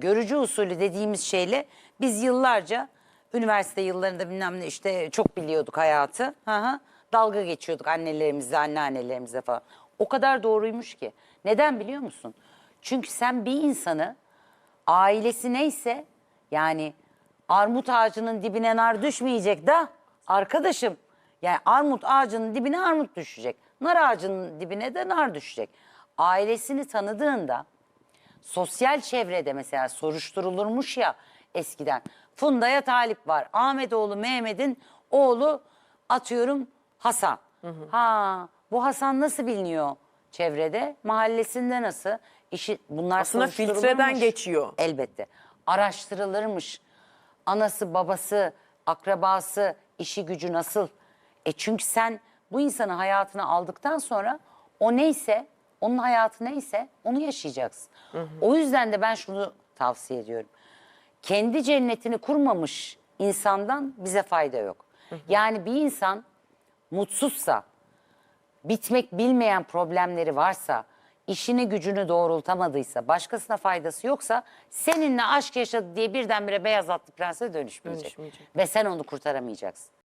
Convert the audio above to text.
Görücü usulü dediğimiz şeyle biz yıllarca üniversite yıllarında bilmem ne işte çok biliyorduk hayatı. Hı hı. Dalga geçiyorduk annelerimizle, anneannelerimizle falan. O kadar doğruymuş ki. Neden biliyor musun? Çünkü sen bir insanı ailesi neyse yani armut ağacının dibine nar düşmeyecek da arkadaşım. Yani armut ağacının dibine armut düşecek. Nar ağacının dibine de nar düşecek. Ailesini tanıdığında sosyal çevrede mesela soruşturulurmuş ya eskiden. Funda'ya talip var. Ahmetoğlu Mehmet'in oğlu atıyorum Hasan. Ha bu Hasan nasıl biliniyor çevrede? Mahallesinde nasıl? İşi, bunlar Aslında filtreden geçiyor. Elbette. Araştırılırmış. Anası, babası, akrabası, işi gücü nasıl? E çünkü sen bu insanı hayatına aldıktan sonra o neyse, onun hayatı neyse onu yaşayacaksın. O yüzden de ben şunu tavsiye ediyorum. Kendi cennetini kurmamış insandan bize fayda yok. Yani bir insan mutsuzsa, bitmek bilmeyen problemleri varsa, işini gücünü doğrultamadıysa, başkasına faydası yoksa seninle aşk yaşadı diye birdenbire beyaz atlı prense dönüşmeyecek. Dönüşmeyecek. Ve sen onu kurtaramayacaksın.